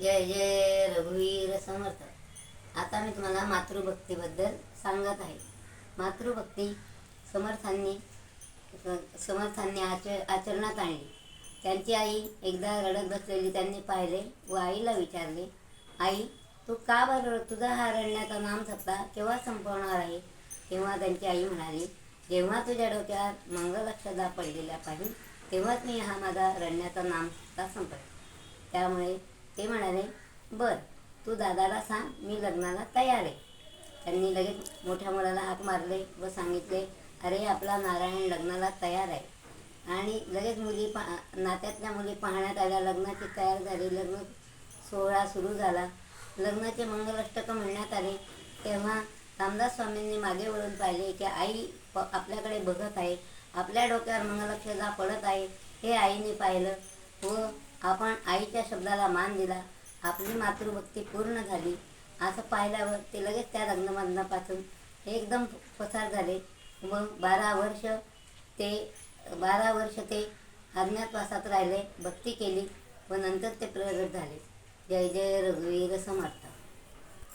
जय जय रघुवीर समर्थ. आता मी तुम्हाला मातृभक्तीबद्दल सांगत आहे. मातृभक्ती समर्थांनी समर्थांनी आचर आचरणात आणली. त्यांची आई एकदा रडत बसलेली त्यांनी पाहिले व आईला विचारले आई तू का बरं तुझा हा रडण्याचा नाम सत्ता केव्हा संपवणार आहे? तेव्हा त्यांची आई म्हणाली जेव्हा तुझ्या डोक्यात मंगलक्षदा पडलेल्या पाहिजे तेव्हाच मी हा माझा रडण्याचा नाम सत्ता संपवेल त्यामुळे ते म्हणाले बर तू दादाला सांग मी लग्नाला तयार आहे. त्यांनी लगेच मोठ्या मुलाला हाक मारले व सांगितले अरे आपला नारायण लग्नाला तयार आहे. आणि लगेच मुली पा नात्यातल्या मुली पाहण्यात आल्या लग्नाची तयार झाली लग्न सोहळा सुरू झाला. लग्नाचे मंगलाष्टकं म्हणण्यात आले तेव्हा रामदास स्वामींनी मागे वळून पाहिले की आई प आपल्याकडे बघत आहे. आपल्या डोक्यावर मंगलाक्षदा पडत आहे. हे आईने पाहिलं व आपण आईच्या शब्दाला मान दिला आपली मातृभक्ती पूर्ण झाली असं पाहिल्यावर ते लगेच त्या लग्नबंधनापासून एकदम पसार झाले. व बारा वर्ष ते बारा वर्ष ते अज्ञातवासात राहिले भक्ती केली व नंतर ते प्रगट झाले. जय जय रघुवीर समर्थ